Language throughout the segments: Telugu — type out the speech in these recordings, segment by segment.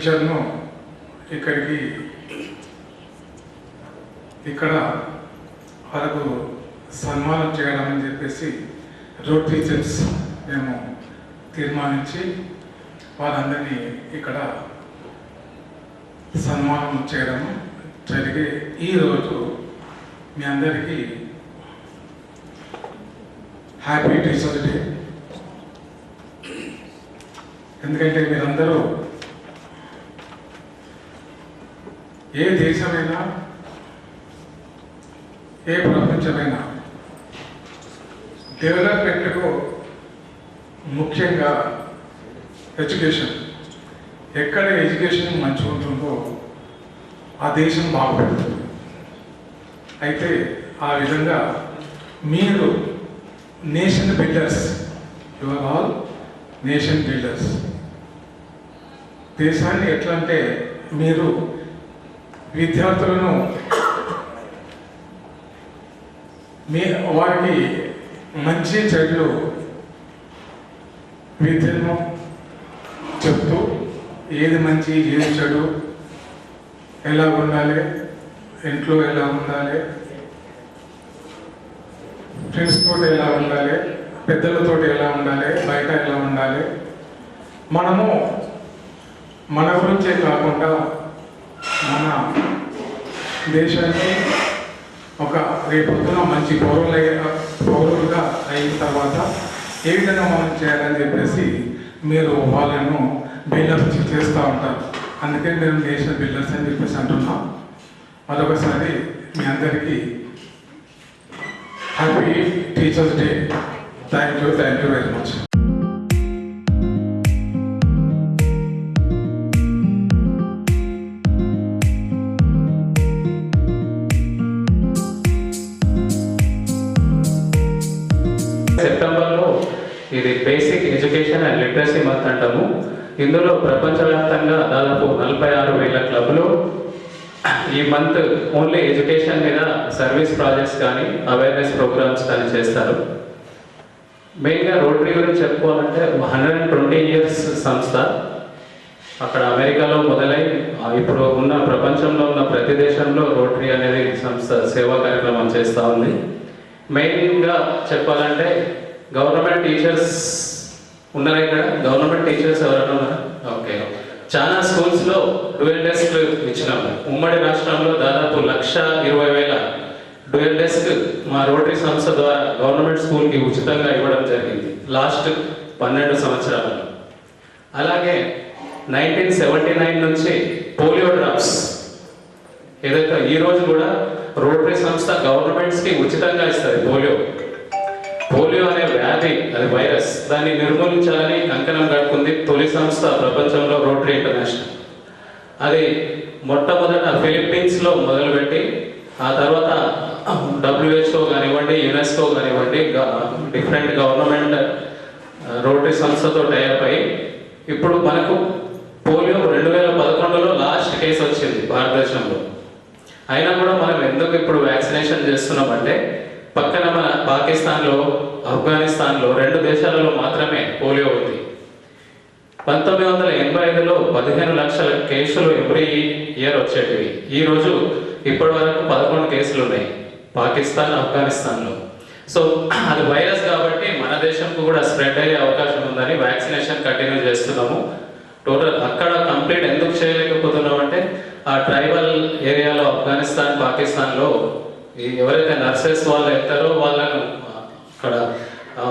టీచర్ను ఇక్కడికి ఇక్కడ వాళ్ళకు సన్మానం చేయడం అని చెప్పేసి రోడ్ టీచర్స్ మేము తీర్మానించి వాళ్ళందరినీ ఇక్కడ సన్మానం చేయడం జరిగే ఈరోజు మీ అందరికీ హ్యాపీ టీచర్ డే. ఎందుకంటే మీరందరూ ఏ దేశమైనా ఏ ప్రపంచమైనా డెవలప్మెంట్కు ముఖ్యంగా ఎడ్యుకేషన్. ఎక్కడ ఎడ్యుకేషన్ మంచిగా ఉంటుందో ఆ దేశం బాగుపడుతుంది. అయితే ఆ విధంగా మీరు nation builders your all nation builders. దేశాన్ని ఎట్లా అంటే మీరు విద్యార్థులను మీ వారికి మంచి చెడ్లు విద్యను చెప్తూ ఏది మంచి ఏది చెడు ఎలా ఉండాలి ఇంట్లో ఎలా ఉండాలి ఫ్రెండ్స్ తోటి ఎలా ఉండాలి పెద్దలతో ఎలా ఉండాలి బయట ఎలా ఉండాలి మనము మన గురించే కాకుండా మన దేశాన్ని ఒక రేపొద్దున మంచి పౌరులు పౌరులుగా అయిన తర్వాత ఏ విధంగా మనం చేయాలని చెప్పేసి మీరు వాళ్ళను బిల్డప్ చేస్తూ ఉంటారు. అందుకే మేము నేషనల్ బిల్డర్స్ అని చెప్పేసి అంటున్నాం. మరొకసారి మీ అందరికీ happy teachers day. Thank you thank you very much. సెప్టెంబర్లో ఇది basic education and literacy month అంటాము. ఇందులో ప్రపంచవ్యాప్తంగా దాదాపు నలభై ఆరు వేల క్లబ్లు. ఈ మంత్ ఓన్లీ ఎడ్యుకేషన్ మీద సర్వీస్ ప్రాజెక్ట్స్ కానీ అవేర్నెస్ ప్రోగ్రామ్స్ కానీ చేస్తారు. మెయిన్గా రోటరీ గురించి చెప్పుకోవాలంటే హండ్రెడ్ అండ్ ట్వంటీ ఇయర్స్ సంస్థ. అక్కడ అమెరికాలో మొదలై ఇప్పుడు ఉన్న ప్రపంచంలో ఉన్న ప్రతి దేశంలో రోటరీ అనేది సంస్థ సేవా కార్యక్రమం చేస్తూ ఉంది. మెయిన్గా చెప్పాలంటే గవర్నమెంట్ టీచర్స్ ఉన్నారా ఇక్కడ? గవర్నమెంట్ టీచర్స్ ఎవరైనా ఉన్నారా? ఓకే. చాలా స్కూల్స్లో డ్యూయల్ డెస్క్ ఇచ్చినాము. ఉమ్మడి రాష్ట్రంలో దాదాపు లక్ష ఇరవై వేల డ్యూయల్ డెస్క్ మా రోటరీ సంస్థ ద్వారా గవర్నమెంట్ స్కూల్కి ఉచితంగా ఇవ్వడం జరిగింది. లాస్ట్ పన్నెండు సంవత్సరాలలో అలాగే నైన్టీన్ సెవెంటీ నైన్ నుంచి పోలియో డ్రాప్స్ ఏదైతే ఈరోజు కూడా రోటరీ సంస్థ గవర్నమెంట్స్కి ఉచితంగా ఇస్తుంది పోలియో. పోలియో అనే వ్యాధి అది వైరస్. దాన్ని నిర్మూలించాలని కంకణం కట్టుకుంది తొలి సంస్థ ప్రపంచంలో రోటరీ ఇంటర్నేషనల్. అది మొట్టమొదట ఫిలిప్పీన్స్లో మొదలుపెట్టి ఆ తర్వాత డబ్ల్యూహెచ్ఓ కానివ్వండి యునెస్కో కానివ్వండి డిఫరెంట్ గవర్నమెంట్ రోటరీ సంస్థతో టైప్ అయ్యి ఇప్పుడు మనకు పోలియో రెండు వేల పదకొండులో లాస్ట్ కేసు వచ్చింది భారతదేశంలో. అయినా కూడా మనం ఎందుకు ఇప్పుడు వ్యాక్సినేషన్ చేస్తున్నామంటే పక్కన మన పాకిస్తాన్లో ఆఫ్ఘనిస్తాన్లో రెండు దేశాలలో మాత్రమే పోలియో ఉంది. పంతొమ్మిది వందల ఎనభై ఐదులో పదిహేను లక్షల కేసులు ఎవ్రీ ఇయర్ వచ్చేటివి. ఈ రోజు ఇప్పటి వరకు పదకొండు కేసులు ఉన్నాయి పాకిస్తాన్ ఆఫ్ఘనిస్తాన్లో. సో అది వైరస్ కాబట్టి మన దేశంకు కూడా స్ప్రెడ్ అయ్యే అవకాశం ఉందని వ్యాక్సినేషన్ కంటిన్యూ చేస్తున్నాము. టోటల్ అక్కడ కంప్లీట్ ఎందుకు చేయలేకపోతున్నాం అంటే ఆ ట్రైబల్ ఏరియాలో ఆఫ్ఘనిస్తాన్ పాకిస్తాన్లో ఈ ఎవరైతే నర్సెస్ వాళ్ళు ఎత్తారో వాళ్ళను అక్కడ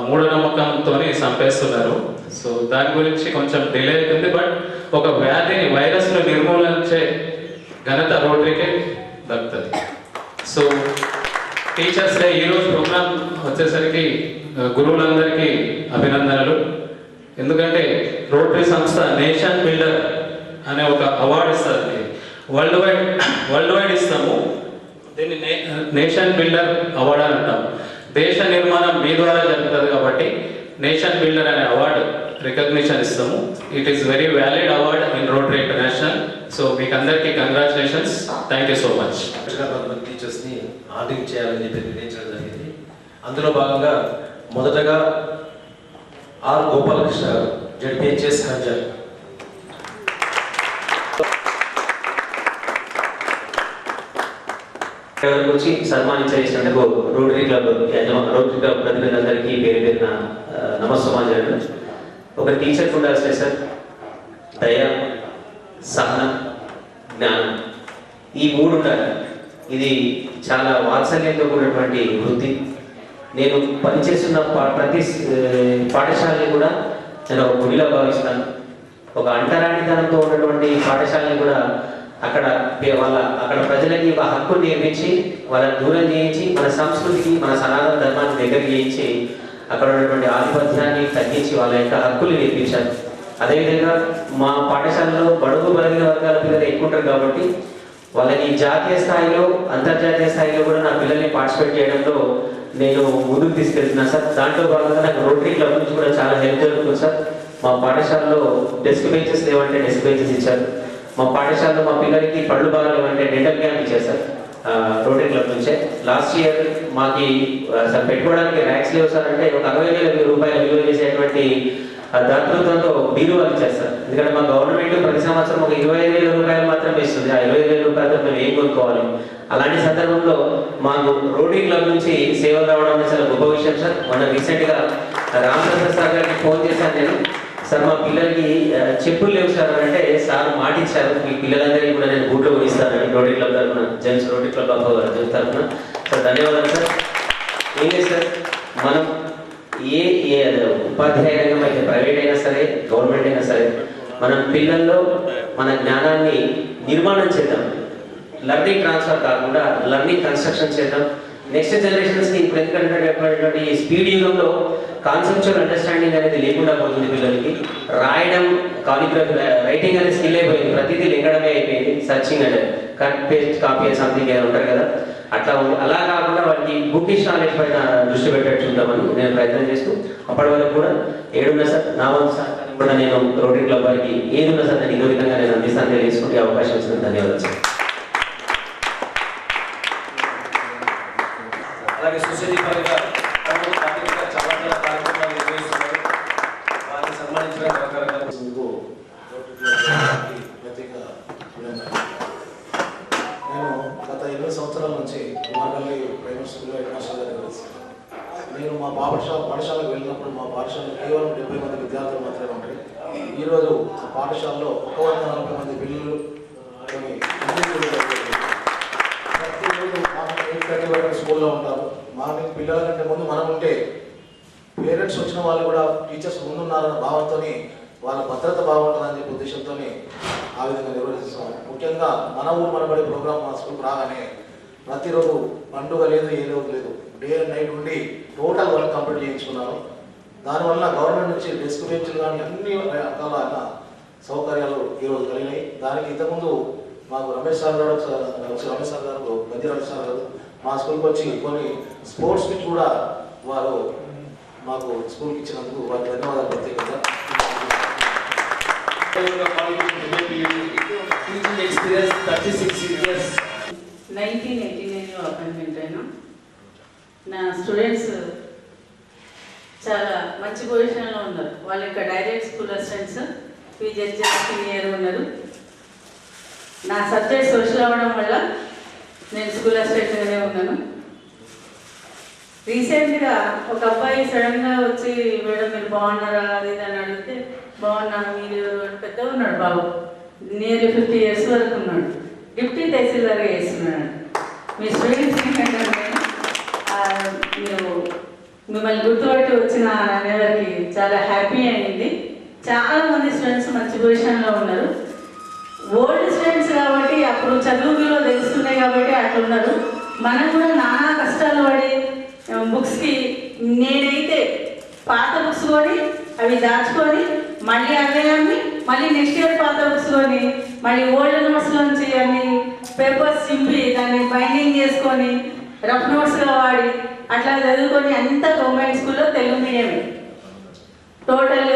మూఢనమ్మకంతో చంపేస్తున్నారు. సో దాని గురించి కొంచెం డిలే అవుతుంది బట్ ఒక వ్యాధిని వైరస్ను నిర్మూలించే ఘనత రోటరీకే దక్కుతుంది. సో టీచర్స్ డే ఈరోజు ప్రోగ్రామ్ వచ్చేసరికి గురువులందరికీ అభినందనలు. ఎందుకంటే రోటరీ సంస్థ నేషన్ బిల్డర్ అనే ఒక అవార్డు ఇస్తారు. వరల్డ్ వైడ్ వరల్డ్ వైడ్ ఇస్తాము. దీన్ని నే- నేషన్ బిల్డర్ అవార్డు అని అంటాం. దేశ నిర్మాణం మీ ద్వారా జరుగుతుంది కాబట్టి నేషన్ బిల్డర్ అనే అవార్డు రికగ్నిషన్ ఇస్తాము. It is very valid award in Rotary International so మీకు అందరికీ congratulations thank you so much టీచర్స్ని ఆర్డింగ్ చేయాలని చెప్పి నిర్ణయించడం జరిగింది. అందులో భాగంగా మొదటగా ఆర్ గోపాలకృష్ణ గారు జడ్పిహెచ్ఎస్ కంజర్ వరకు వచ్చి సన్మానించేసినందుకు రోటరీ క్లబ్ రోటరీ క్లబ్ ప్రతినిధులందరికీ పేరు పేరున నమస్సమాజాలు ఒక కూడా ఉండాల్సిన సార్. దయ సహనం జ్ఞానం. ఈ మూడు ఉండాలి. ఇది చాలా వాత్సల్యంతో కూడినటువంటి వృత్తి. నేను పనిచేస్తున్న ప్రతి పాఠశాలని కూడా నేను ఒక గుడిలో భావిస్తాను. ఒక అంటరానితనంతో ఉన్నటువంటి పాఠశాలని కూడా అక్కడ వాళ్ళ అక్కడ ప్రజలకి ఒక హక్కు నేర్పించి వాళ్ళని దూరం చేయించి మన సంస్కృతికి మన సనాతన ధర్మాన్ని దగ్గర చేయించి అక్కడ ఉన్నటువంటి ఆధిపత్యాన్ని తగ్గించి వాళ్ళ యొక్క హక్కులు నేర్పించారు. అదేవిధంగా మా పాఠశాలలో బడుగు బలగిన వర్గాల పిల్లలు ఎక్కువ ఉంటారు కాబట్టి వాళ్ళని జాతీయ స్థాయిలో అంతర్జాతీయ స్థాయిలో కూడా నా పిల్లల్ని పార్టిసిపేట్ చేయడంలో నేను ముందుకు తీసుకెళ్తున్నాను సార్ దాంట్లో భాగంగా నాకు రోటరీ క్లబ్ నుంచి కూడా చాలా హెల్ప్ జరుగుతుంది సార్. మా పాఠశాలలో డెస్క్ బెంచెస్ లేవంటే డెస్క్ బెంచెస్ ఇచ్చారు. మా పాఠశాలలో మా పిల్లలకి పళ్ళు బాగా అంటే డెంటల్ క్యాంప్ ఇచ్చారు సార్ రోటరీ క్లబ్ నుంచే. లాస్ట్ ఇయర్ మాకి అసలు సార్ పెట్టుకోవడానికి ర్యాక్స్ లేవు సార్ అంటే ఒక అరవై వేల రూపాయలు విలువ చేసేటువంటి దాతృత్వంతో బీరువాలు ఇచ్చారు సార్. ఎందుకంటే మా గవర్నమెంట్ ప్రతి సంవత్సరం ఒక ఇరవై ఐదు వేల రూపాయలు మాత్రమే ఇస్తుంది. ఆ ఇరవై ఐదు వేల రూపాయలతో మేము ఏం కొనుక్కోవాలి? అలాంటి సందర్భంలో మాకు రోటరీ క్లబ్ నుంచి సేవలు రావడం అనేది చాలా గొప్ప విషయం సార్. మొన్న రీసెంట్గా రామచంద్ర సార్ గారికి ఫోన్ చేశాను నేను. సార్ మా పిల్లలకి చెప్పులు లేవు సార్ అని అంటే సార్ మాటిచ్చారు. మీ పిల్లలందరికీ కూడా నేను బూట్లో కొనిస్తానని రోటరీ క్లబ్ తరఫున gents Rotary club of gents తరఫున. సార్ ధన్యవాదాలు సార్. ఏం లేదు సార్ మనం ఏ ఏ ఉపాధ్యాయ రంగం అయితే ప్రైవేట్ అయినా సరే గవర్నమెంట్ అయినా సరే మనం పిల్లల్లో మన జ్ఞానాన్ని నిర్మాణం చేద్దాం. లర్నింగ్ ట్రాన్స్ఫర్ కాకుండా లర్నింగ్ కన్స్ట్రక్షన్ చేద్దాం. నెక్స్ట్ జనరేషన్స్కి ఇప్పుడు ఎందుకంటే ఈ స్పీడ్ యుగంలో కాన్సెప్చువల్ అండర్స్టాండింగ్ అనేది లేకుండా పోతుంది పిల్లలకి. రాయడం కాలిగ్రఫీ రైటింగ్ అనేది స్కిల్ అయిపోయింది. ప్రతిదీ లింగడమే అయిపోయింది. సర్చింగ్ అంటే కట్ పేస్ట్ కాపీ సంథింగ్ ఏదో ఉంటారు కదా. అట్లా ఉంది. అలా కాకుండా వాళ్ళకి బుకిష్ నాలెడ్జ్ పైన దృష్టి పెట్టట్టు చూద్దామని నేను ప్రయత్నం చేస్తూ అప్పటి వరకు కూడా ఏడున్న సార్ నా వంతు సహకారం కూడా నేను రోటరీ క్లబ్ వారికి ఏదున్న సార్ నేను ఇదో విధంగా నేను అందిస్తాను. తెలియజేసుకుంటే అవకాశం ఇస్తుంది ధన్యవాదాలు సార్. అలాగే సొసైటీ పరంగా ప్రభుత్వ పార్టీగా చాలా చాలా కార్యక్రమాలు నిర్వహిస్తున్నారు వారిని సన్మానించిన రకరకాల వారికి ప్రత్యేక అభినందనలు. నేను గత ఇరవై సంవత్సరాల నుంచి కుమార్పల్లి ప్రైవేట్ స్కూల్లో హెడ్ మాస్టర్ గారు కలిసి నేను మా పాఠశాల పాఠశాలకు వెళ్ళినప్పుడు మా పాఠశాలలో కేవలం డెబ్బై మంది విద్యార్థులు మాత్రమే ఉంటాయి ఈరోజు ఆ పాఠశాలలో ఒక వంద నలభై మంది పిల్లలు కొన్ని ఇంజనీర్లు జరిగాయి. ప్రతిరోజు ఎయిట్ థర్టీ వరకు స్కూల్లో ఉంటారు. మార్నింగ్ పిల్లల కంటే ముందు మనం ఉంటే పేరెంట్స్ వచ్చిన వాళ్ళు కూడా టీచర్స్ ముందున్నారన్న భావంతో వాళ్ళ భద్రత బాగుంటుందని చెప్పి ఉద్దేశంతో ఆ విధంగా నిర్వహిస్తాం ముఖ్యంగా మన ఊరు మనబడి ప్రోగ్రామ్ మా స్కూల్కి రాగానే ప్రతిరోజు పండుగ లేదు ఏ రోజు లేదు. డే అండ్ నైట్ ఉండి టోటల్ వర్క్ కంప్లీట్ చేయించుకున్నాను దానివల్ల గవర్నమెంట్ నుంచి డెస్క్ బెంచ్లు కానీ అన్ని రకాల సౌకర్యాలు ఈరోజు కలిగినాయి. దానికి ఇంతకుముందు మాకు రమేష్ సార్ గారు ఒకసారి రమేష్ సార్ గారు గంజిరాజు సార్ గారు మా స్కూల్కి వచ్చి కొన్ని స్పోర్ట్స్కి కూడా వారు మాకు స్కూల్కి ఇచ్చినందుకు వారికి ధన్యవాదాలు ప్రత్యేకంగా. థర్టీ నైన్టీన్ ఎయిటీ నైన్లో అపాయింట్మెంట్ అయినా. నా స్టూడెంట్స్ చాలా మంచి పొజిషన్లో ఉన్నారు. వాళ్ళ యొక్క direct school assistants PGs senior ఉన్నారు. నా సబ్జెక్ట్ సోషల్ అవ్వడం వల్ల నేను స్కూల్ అసిస్టెంట్గానే ఉన్నాను. రీసెంట్గా ఒక అబ్బాయి సడన్గా వచ్చి మేడం మీరు బాగున్నారా? అది అని అడిగితే బాగున్నాను మీరు పెద్దగా ఉన్నాడు బాబు. నియర్లీ ఫిఫ్టీ ఇయర్స్ వరకు ఉన్నాడు. డిప్టీ తహసీల్దార్గా చేస్తున్నాడు. మీ స్టూడెంట్స్ ఏంటంటే మీరు మిమ్మల్ని గుర్తుపట్టి వచ్చిన అనేవారికి చాలా హ్యాపీ అయింది. చాలా మంది స్టూడెంట్స్ మంచి పొజిషన్లో ఉన్నారు. ఓల్డ్ స్టూడెంట్స్ కాబట్టి అప్పుడు చదువు విలువ తెలుస్తున్నాయి కాబట్టి అట్లా ఉన్నారు మనం కూడా నానా కష్టాలు పడి బుక్స్కి నేనైతే పాత బుక్స్ కొని అవి దాచుకొని మళ్ళీ అవే అమ్మి మళ్ళీ నెక్స్ట్ ఇయర్ పాత బుక్స్ కొని మళ్ళీ ఓల్డ్ నోట్స్ నుంచి అన్ని పేపర్స్ చింపి దాన్ని బైండింగ్ చేసుకొని రఫ్ నోట్స్గా వాడి అట్లా చదువుకొని అంతా గవర్నమెంట్ స్కూల్లో తెలుగు మీడియమే టోటల్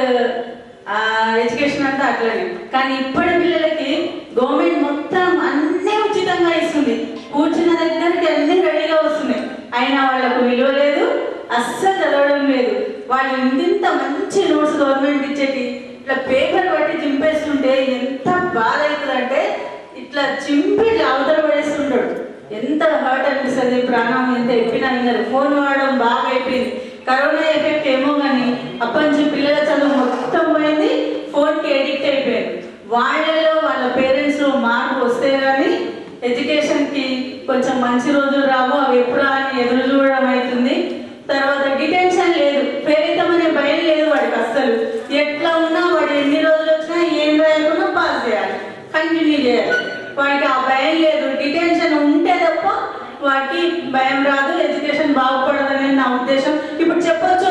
ఎడ్యుకేషన్ అంతా అట్లనే. కానీ ఇప్పటి పిల్లలకి గవర్నమెంట్ మొత్తం అన్నీ ఉచితంగా ఇస్తుంది. కూర్చున్న దగ్గరికి అన్నీ రెడీగా వస్తున్నాయి. అయినా వాళ్ళకు విలువ లేదు అస్సలు చదవడం లేదు. వాళ్ళు ఇంత మంచి నోట్స్ గవర్నమెంట్ ఇచ్చేటి ఇట్లా పేపర్ పట్టి చింపేస్తుంటే ఎంత బాధ అవుతుందంటే ఇట్లా చింపి అవతల పడేస్తుంటాడు. ఎంత హర్ట్ అనిపిస్తుంది ప్రాణం ఎంత ఎప్పినా ఫోన్ వాడడం బాగా అయిపోయింది. కరోనా ఎఫెక్ట్ ఏమో కానీ అప్పటి నుంచి పిల్లల చదువు మొత్తం పోయింది. ఫోన్కి ఎడిక్ట్ అయిపోయారు. వాళ్ళలో వాళ్ళ పేరెంట్స్లో మార్పు వస్తే కానీ ఎడ్యుకేషన్కి కొంచెం మంచి రోజులు రావు. అవి ఎప్పుడు అని ఎదురు చూడడం అవుతుంది. తర్వాత డిటెన్షన్ లేదు. ప్రేరితం అనే భయం లేదు వాడికి అస్సలు. ఎట్లా ఉన్నా వాడు ఎన్ని రోజులు వచ్చినా ఏం రాయకుండా పాస్ చేయాలి. కంటిన్యూ చేయాలి. వాడికి ఆ భయం లేదు. డిటెన్షన్ ఉంటే తప్ప వాడికి భయం రాదు. ఉద్దేశం ఇప్పుడు చెప్పొచ్చో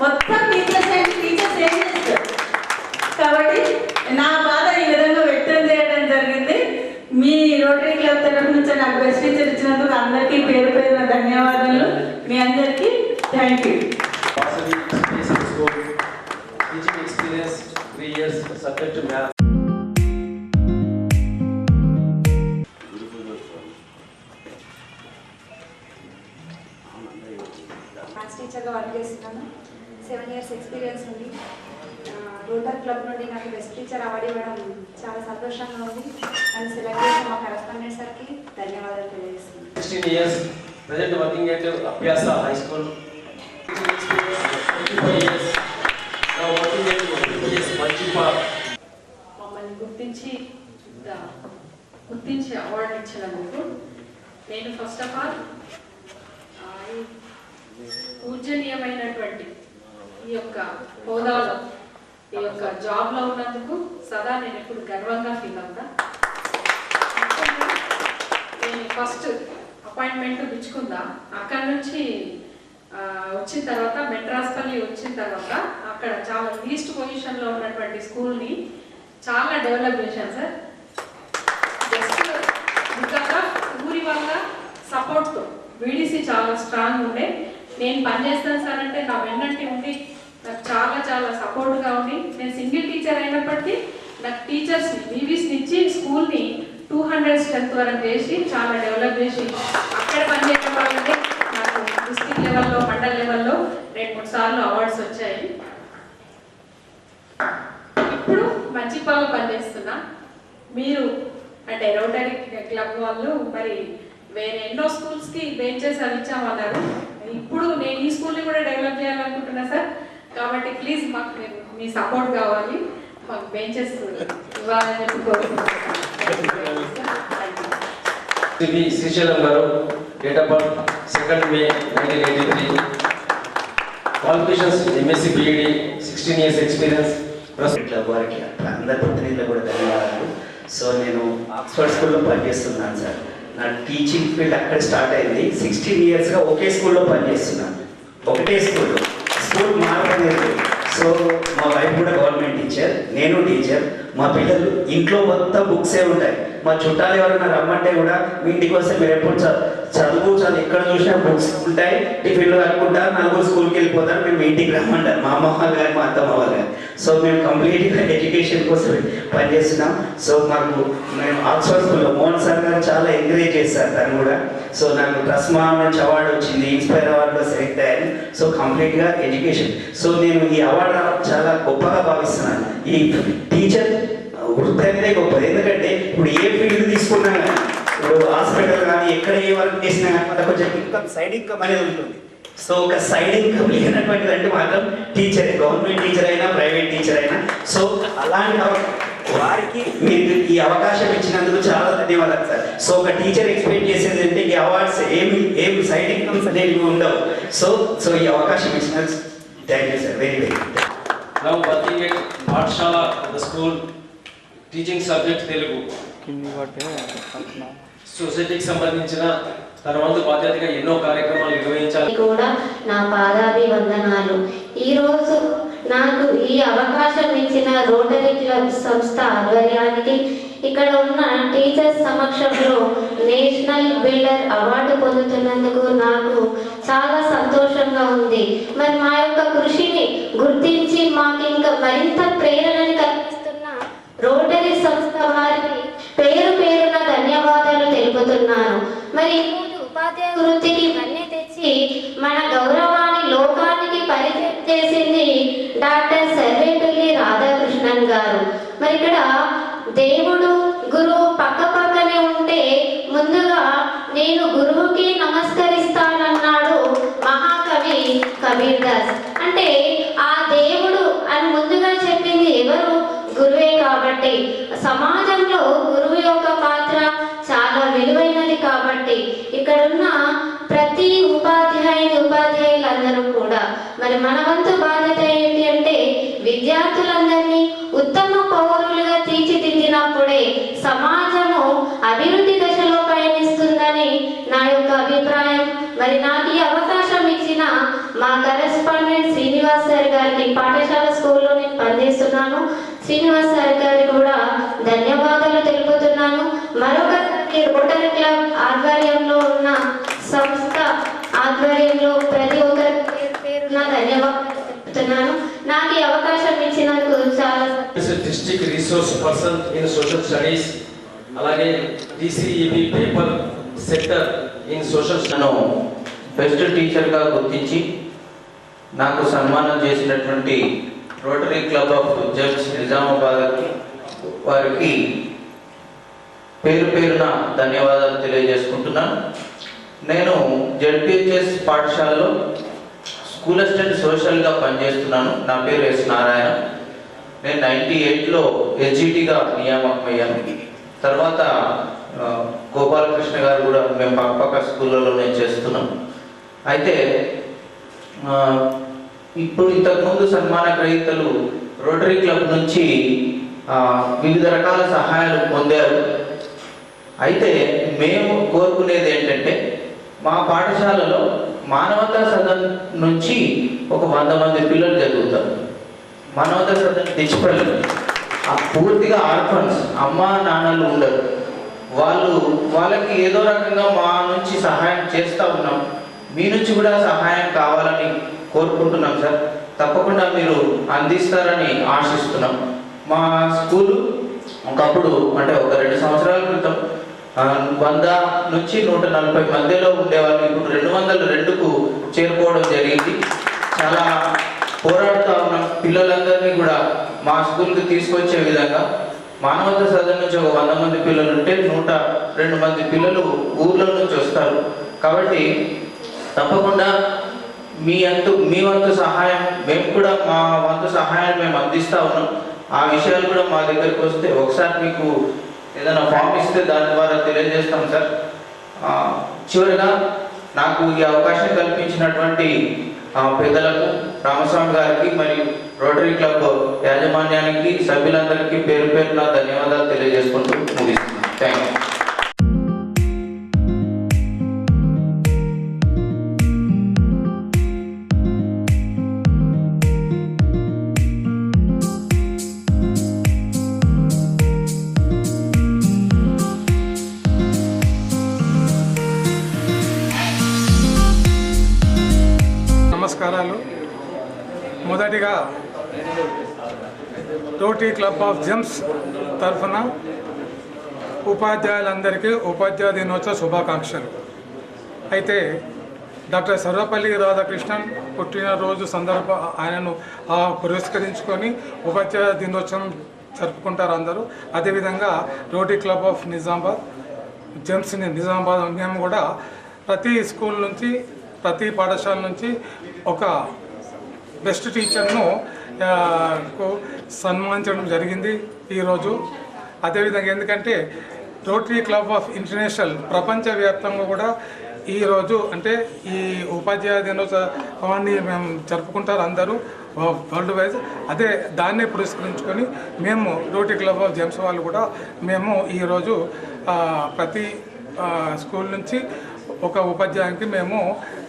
మొత్తం టీచర్స్ అంటే టీచర్స్ ఏం చేస్తారు కాబట్టి నా బాధ ఈ విధంగా వ్యక్తం చేయడం జరిగింది. మీ రోటరీ క్లబ్ తరఫు నుంచి నాకు బెస్ట్ టీచర్ ఇచ్చినందుకు అందరికీ పేరు పేరున ధన్యవాదాలు మీ అందరికీ thank you working at Abhyasa High School. Years. Now working at 25 years, Manchipa. మమ్మల్ని గుర్తించి గుర్తించి అవార్డు ఇచ్చినందుకు నేను ఫస్ట్ ఆఫ్ ఆల్ పూజనీయమైనటువంటి ఈ యొక్క హోదాలో ఈ యొక్క జాబ్లో ఉన్నందుకు సదా నేను ఎప్పుడు గర్వంగా ఫీల్ అవుతా నేను ఫస్ట్ అపాయింట్మెంట్ పిచ్చుకుందా అక్కడ నుంచి వచ్చిన తర్వాత మెడ్రాస్ పల్లి వచ్చిన తర్వాత అక్కడ చాలా లీస్ట్ పొజిషన్లో ఉన్నటువంటి స్కూల్ని చాలా డెవలప్ చేశాను సార్ జస్ట్ బికాస్ ఆఫ్ ఊరి వల్ల సపోర్ట్తో వీడీసీ చాలా స్ట్రాంగ్ ఉండే. నేను పనిచేస్తాను సార్ అంటే నా వెన్నంటి ఉండి నాకు చాలా చాలా సపోర్ట్గా ఉంది నేను సింగిల్ టీచర్ అయినప్పటికీ నాకు టీచర్స్ బీవీస్ని ఇచ్చి స్కూల్ని టూ హండ్రెడ్ స్ట్రెంత్ వరకు చేసి చాలా డెవలప్ చేసి అక్కడ పనిచేయడం వల్లనే నాకు డిస్టిక్ లెవెల్లో మండల్ లెవెల్లో రెండు మూడు సార్లు అవార్డ్స్ వచ్చాయి. ఇప్పుడు మంచిపాలు పనిచేస్తున్నా. మీరు అంటే రోటరీ క్లబ్ వాళ్ళు మరి వేరే ఎన్నో స్కూల్స్కి బెంచెస్ అవి ఇచ్చామన్నారు. ఇప్పుడు నేను ఈ స్కూల్ని కూడా డెవలప్ చేయాలనుకుంటున్నా సార్. కాబట్టి ప్లీజ్ మాకు మీ సపోర్ట్ కావాలి. మాకు బెంచెస్ ఇవ్వాలని చెప్పి కోరుకుంటున్నాను. శ్రీ శ్రీశైలం గారు date of birth second May nineteen eighty three qualifications MSc BEd sixteen years experience ఇట్లా వారికి అందరి ప్రతినిధులు కూడా ధన్యవాదాలు. సో నేను ఆక్స్ఫర్డ్ స్కూల్లో పనిచేస్తున్నాను సార్. నా టీచింగ్ ఫీల్డ్ అక్కడ స్టార్ట్ అయింది. సిక్స్టీన్ ఇయర్స్గా ఒకే స్కూల్లో పనిచేస్తున్నాను. ఒకటే స్కూల్లో స్కూల్ మారలేదు. లేదు సో మా వైఫ్ కూడా గవర్నమెంట్ టీచర్ నేను టీచర్ మా పిల్లలు ఇంట్లో మొత్తం బుక్సే ఉంటాయి. మా చుట్టాలు ఎవరైనా రమ్మంటే కూడా మీ ఇంటికి వస్తే మీరు ఎప్పుడు చదువు చదువు ఎక్కడ చూసినా బుక్స్ ఉంటాయి టిఫిన్లు కలుపుకుంటారు నలుగురు స్కూల్కి వెళ్ళిపోతారు మేము ఇంటికి రమ్మంటారు. మా అమ్మ వాళ్ళు కానీ మా అత్తమ్మ వాళ్ళు కానీ సో మేము కంప్లీట్గా ఎడ్యుకేషన్ కోసం పనిచేస్తున్నాం. సో మాకు మేము ఆక్స్ఫర్డ్ స్కూల్లో మోహన్ సార్ గారు చాలా ఎంకరేజ్ చేస్తారు తను కూడా. సో నాకు ట్రస్మా నుంచి అవార్డు వచ్చింది ఇన్స్పైర్ అవార్డులో సెలెక్ట్ అయ్యాను సో కంప్లీట్గా ఎడ్యుకేషన్ సో నేను ఈ అవార్డు చాలా గొప్పగా భావిస్తున్నాను. ఈ టీచర్ వృత్తి అనేది గొప్పది. ఎందుకంటే ఇప్పుడు ఏ ఫీల్డ్ తీసుకున్నా కానీ ఇప్పుడు హాస్పిటల్ కానీ ఎక్కడ ఏ వర్క్ చేసినా కానీ మనకు కొంచెం ఇన్కమ్ సైడ్ ఇన్కమ్ అనేది ఉంటుంది. సో ఒక సైడ్ ఇన్కమ్ లేనటువంటిది అంటే మాత్రం టీచర్ గవర్నమెంట్ టీచర్ అయినా ప్రైవేట్ టీచర్ అయినా సో అలాంటి వారికి మీరు ఈ అవకాశం ఇచ్చినందుకు చాలా ధన్యవాదాలు సార్. సో ఒక టీచర్ ఎక్స్పెక్ట్ చేసేది అంటే ఈ అవార్డ్స్ ఏమి ఏం సైడ్ ఇన్కమ్స్ అనేవి ఉండవు. సో సో ఈ అవకాశం ఇచ్చినందుకు thank you sir very very Now working at Pathshala, the school, teaching subject Telugu. సొసైటీకి సంబంధించిన తన వంతు బాధ్యతగా ఎన్నో కార్యక్రమాలు నిర్వహించాలి. కూడా నా పాదాభివందనాలు. ఈరోజు నాకు ఈ అవకాశం ఇచ్చిన రోటరీ క్లబ్ సంస్థ ఆధ్వర్యానికి ఇక్కడ ఉన్న టీచర్స్ సమక్షంలో నేషనల్ బిల్డర్ అవార్డు పొందుతున్నందుకు నాకు చాలా సంతోషంగా ఉంది. మరి మా యొక్క కృషిని గుర్తించి మాకు ఇంకా మరింత కల్పిస్తున్న రోటరీ సంస్థ వారికి పేరు పేరున ధన్యవాదాలు తెలుపుతున్నాను. మరి ఉపాధ్యాయ వృత్తికి వన్నీ తెచ్చి మన గౌరవాన్ని లోకానికి పరిచయం చేసింది డాక్టర్ సర్వేపల్లి రాధాకృష్ణన్ గారు. మరి ఇక్కడ దేవుడు గురువు పక్క పక్కనే ఉంటే ముందుగా నేను గురువుకి నమస్కరిస్తానన్నాడు మహాకవి కబీర్ దాస్ అంటే సమాజంలో గురువు యొక్క పాత్ర చాలా విలువైనది కాబట్టి ఇక్కడున్న ప్రతి ఉపాధ్యాయుని ఉపాధ్యాయులందరూ కూడా మరి మన వంతు బాధ్యత ఏంటి అంటే విద్యార్థులందరినీ ఉత్తమ పౌరులుగా తీర్చిదిద్దినప్పుడే సమాజము అభివృద్ధి దశలో పయనిస్తుందని నా యొక్క అభిప్రాయం. మరి నాకు ఈ అవకాశం ఇచ్చిన మా కరెస్పాండెంట్ శ్రీనివాస్ సార్ గారికి పాఠశాల స్కూల్లో నేను పనిచేస్తున్నాను. శ్రీనివాస్ సార్ గారు కూడా ధన్యవాదాలు తెలుపుతున్నాను మరొకసారి రోటరీ క్లబ్ ఆధ్వర్యంలో ఉన్న సంస్థ ఆధ్వర్యంలో ప్రతి ఒక్కరికి పేరు పేరున ధన్యవాదాలు తెలుపుతున్నాను నాకు ఈ అవకాశం ఇచ్చినందుకు చాలా district resource person in social studies అలాగే DCEB paper sector in social నన్ను బెస్ట్ టీచర్గా గుర్తించి నాకు సన్మానం చేసినటువంటి రోటరీ క్లబ్ ఆఫ్ జడ్జ్ నిజామాబాద్కి వారికి పేరు పేరున ధన్యవాదాలు తెలియజేసుకుంటున్నాను. నేను జడ్పిహెచ్ఎస్ పాఠశాలలో స్కూల్ అసిస్టెంట్ సోషల్గా పనిచేస్తున్నాను. నా పేరు ఎస్ నారాయణ. నేను నైంటీ ఎయిట్లో ఎస్జిటిగా నియామకమయ్యాను తర్వాత గోపాలకృష్ణ గారు కూడా మేము పక్క పక్క స్కూళ్ళలోనే చేస్తున్నాం. అయితే ఇప్పుడు ఇంతకుముందు సన్మాన గ్రహీతలు రోటరీ క్లబ్ నుంచి వివిధ రకాల సహాయాలు పొందారు. అయితే మేము కోరుకునేది ఏంటంటే మా పాఠశాలలో మానవతా సదన్ నుంచి ఒక వంద మంది పిల్లలు చదువుతారు. మానవతా సదన్ ఆ పూర్తిగా ఆర్ఫన్స్ అమ్మ నాన్నలు ఉండరు. వాళ్ళు వాళ్ళకి ఏదో రకంగా మా నుంచి సహాయం చేస్తూ ఉన్నాం. మీ నుంచి కూడా సహాయం కావాలని కోరుకుంటున్నాం సార్. తప్పకుండా మీరు అందిస్తారని ఆశిస్తున్నాం. మా స్కూలు ఒకప్పుడు అంటే ఒక రెండు సంవత్సరాల క్రితం వంద నుంచి నూట నలభై మధ్యలో ఉండేవాళ్ళు. ఇప్పుడు రెండు వందల రెండుకు చేరుకోవడం జరిగింది. చాలా పోరాడుతూ ఉన్నాం. పిల్లలందరినీ కూడా మా స్కూల్కి తీసుకొచ్చే విధంగా మానవత సదన్ నుంచి ఒక వంద మంది పిల్లలు ఉంటే నూట రెండు మంది పిల్లలు ఊర్లో నుంచి వస్తారు. కాబట్టి తప్పకుండా మీ అంతు మీ వంతు సహాయం మేము కూడా మా వంతు సహాయం మేము అందిస్తా ఉన్నాం. ఆ విషయాలు కూడా మా దగ్గరికి వస్తే ఒకసారి మీకు ఏదైనా ఫామ్ ఇస్తే దాని ద్వారా తెలియజేస్తాం సార్. చివరిగా నాకు ఈ అవకాశం కల్పించినటువంటి పెద్దలకు రామస్వామి గారికి మరియు రోటరీ క్లబ్ యాజమాన్యానికి సభ్యులందరికీ పేరు పేరున ధన్యవాదాలు తెలియజేసుకుంటూ ముగిస్తున్నాను. థ్యాంక్ యూ నమస్కారాలు. మొదటిగా రోటీ క్లబ్ ఆఫ్ జెమ్స్ తరఫున ఉపాధ్యాయులందరికీ ఉపాధ్యాయ దినోత్సవ శుభాకాంక్షలు. అయితే డాక్టర్ సర్వపల్లి రాధాకృష్ణన్ పుట్టినరోజు సందర్భ ఆయనను పురస్కరించుకొని ఉపాధ్యాయ దినోత్సవం జరుపుకుంటారు అందరూ. అదేవిధంగా Rotary club of Nizamabad gems Nizamabad మేము కూడా ప్రతి స్కూల్ నుంచి ప్రతి పాఠశాల నుంచి ఒక బెస్ట్ టీచర్ను సన్మానించడం జరిగింది ఈరోజు. అదేవిధంగా ఎందుకంటే రోటరీ క్లబ్ ఆఫ్ ఇంటర్నేషనల్ ప్రపంచవ్యాప్తంగా కూడా ఈరోజు అంటే ఈ ఉపాధ్యాయ దినోత్సవాన్ని మేము జరుపుకుంటారు అందరూ వరల్డ్ వైజ్ అదే దాన్నే పురస్కరించుకొని మేము రోటరీ క్లబ్ ఆఫ్ జెమ్స్ వాళ్ళు కూడా మేము ఈరోజు ప్రతి స్కూల్ నుంచి ఒక ఉపాధ్యాయునికి మేము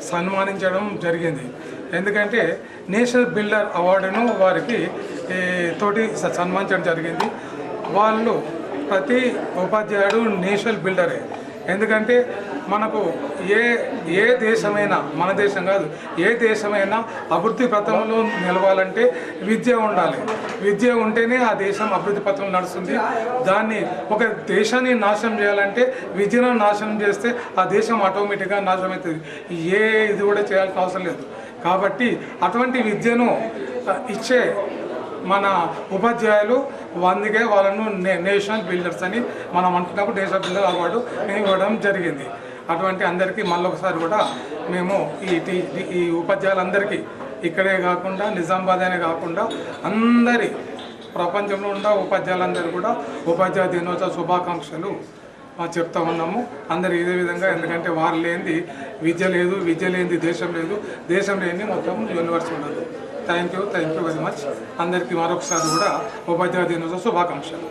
సన్మానించడం జరిగింది. ఎందుకంటే నేషనల్ బిల్డర్ అవార్డును వారికి తోటి సన్మానించడం జరిగింది. వాళ్ళు ప్రతి ఉపాధ్యాయుడు నేషనల్ బిల్డరే. ఎందుకంటే మనకు ఏ ఏ దేశమైనా మన దేశం కాదు ఏ దేశమైనా అభివృద్ధి పథంలో నిలవాలంటే విద్య ఉండాలి. విద్య ఉంటేనే ఆ దేశం అభివృద్ధి పథంలో నడుస్తుంది. దాన్ని ఒక దేశాన్ని నాశనం చేయాలంటే విద్యను నాశనం చేస్తే ఆ దేశం ఆటోమేటిక్గా నాశనం అవుతుంది. ఏ ఇది కూడా చేయాల్సిన అవసరం లేదు. కాబట్టి అటువంటి విద్యను ఇచ్చే మన ఉపాధ్యాయులు అందుకే వాళ్ళను నే నేషనల్ బిల్డర్స్ అని మనం అంటున్నప్పుడు నేషనల్ బిల్డర్ అవార్డు మేము ఇవ్వడం జరిగింది. అటువంటి అందరికీ మళ్ళొకసారి కూడా మేము ఈ టీ- ఈ ఉపాధ్యాయులందరికీ ఇక్కడే కాకుండా నిజామాబాద్ అనే కాకుండా అందరి ప్రపంచంలో ఉన్న ఉపాధ్యాయులందరూ కూడా ఉపాధ్యాయ దినోత్సవ శుభాకాంక్షలు చెప్తా ఉన్నాము. అందరు ఇదే విధంగా ఎందుకంటే వారు లేనిది విద్య లేదు విద్య లేనిది దేశం లేదు. దేశం లేని మొత్తం యూనివర్స్ ఉండదు. Thank you thank you very much అందరికీ మరొకసారి కూడా ఉపాధ్యాయ దినోత్సవ శుభాకాంక్షలు.